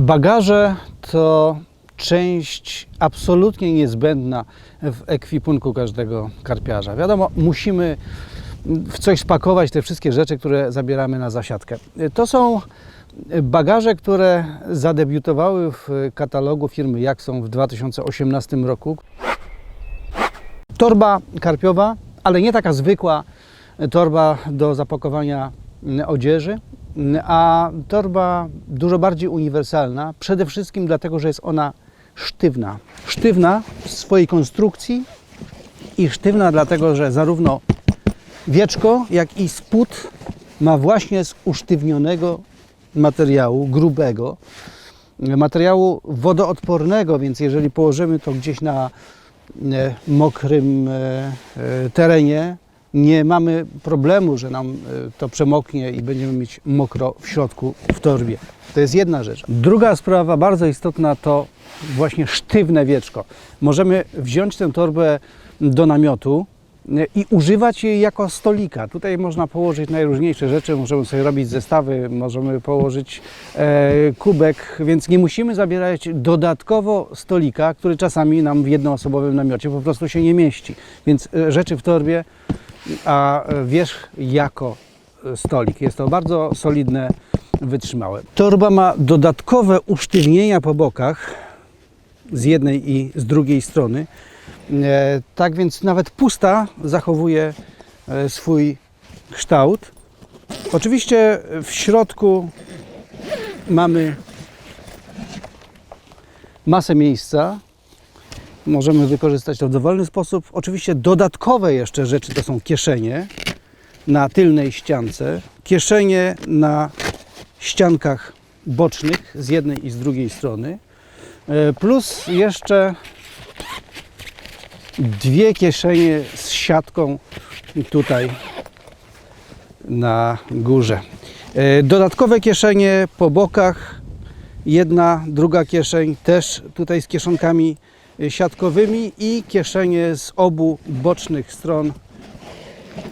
Bagaże to część absolutnie niezbędna w ekwipunku każdego karpiarza. Wiadomo, musimy w coś spakować te wszystkie rzeczy, które zabieramy na zasiadkę. To są bagaże, które zadebiutowały w katalogu firmy Jackson w 2018 roku. Torba karpiowa, ale nie taka zwykła torba do zapakowania odzieży, a torba dużo bardziej uniwersalna, przede wszystkim dlatego, że jest ona sztywna. Sztywna w swojej konstrukcji i sztywna dlatego, że zarówno wieczko, jak i spód ma właśnie z usztywnionego materiału, grubego, materiału wodoodpornego, więc jeżeli położymy to gdzieś na e, mokrym e, e, terenie, nie mamy problemu, że nam e, to przemoknie i będziemy mieć mokro w środku w torbie. To jest jedna rzecz. Druga sprawa bardzo istotna to właśnie sztywne wieczko. Możemy wziąć tę torbę do namiotu i używać jej jako stolika. Tutaj można położyć najróżniejsze rzeczy, możemy sobie robić zestawy, możemy położyć e, kubek, więc nie musimy zabierać dodatkowo stolika, który czasami nam w jednoosobowym namiocie po prostu się nie mieści. Więc e, rzeczy w torbie, a wierzch jako e, stolik. Jest to bardzo solidne, wytrzymałe. Torba ma dodatkowe usztywnienia po bokach z jednej i z drugiej strony. E, Tak więc nawet pusta zachowuje e, swój kształt. Oczywiście w środku mamy masę miejsca. Możemy wykorzystać to w dowolny sposób. Oczywiście dodatkowe jeszcze rzeczy to są kieszenie na tylnej ściance, kieszenie na ściankach bocznych z jednej i z drugiej strony. E, Plus jeszcze dwie kieszenie z siatką tutaj na górze. E, Dodatkowe kieszenie po bokach, jedna, druga kieszeń też tutaj z kieszonkami e, siatkowymi i kieszenie z obu bocznych stron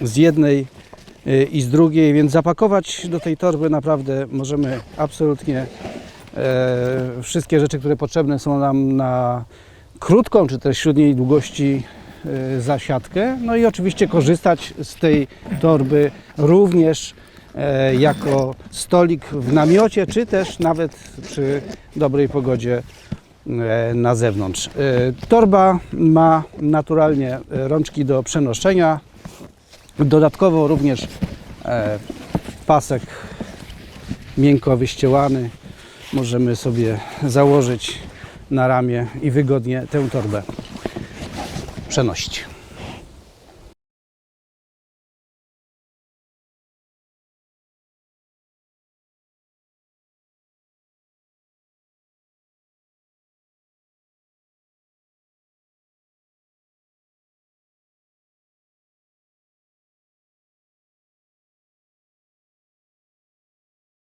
z jednej i z drugiej, więc zapakować do tej torby naprawdę możemy absolutnie wszystkie rzeczy, które potrzebne są nam na krótką czy też średniej długości e, zasiadkę. No i oczywiście korzystać z tej torby również e, jako stolik w namiocie, czy też nawet przy dobrej pogodzie e, na zewnątrz. E, Torba ma naturalnie e, rączki do przenoszenia. Dodatkowo również e, pasek miękko wyścielany możemy sobie założyć na ramię i wygodnie tę torbę przenosić.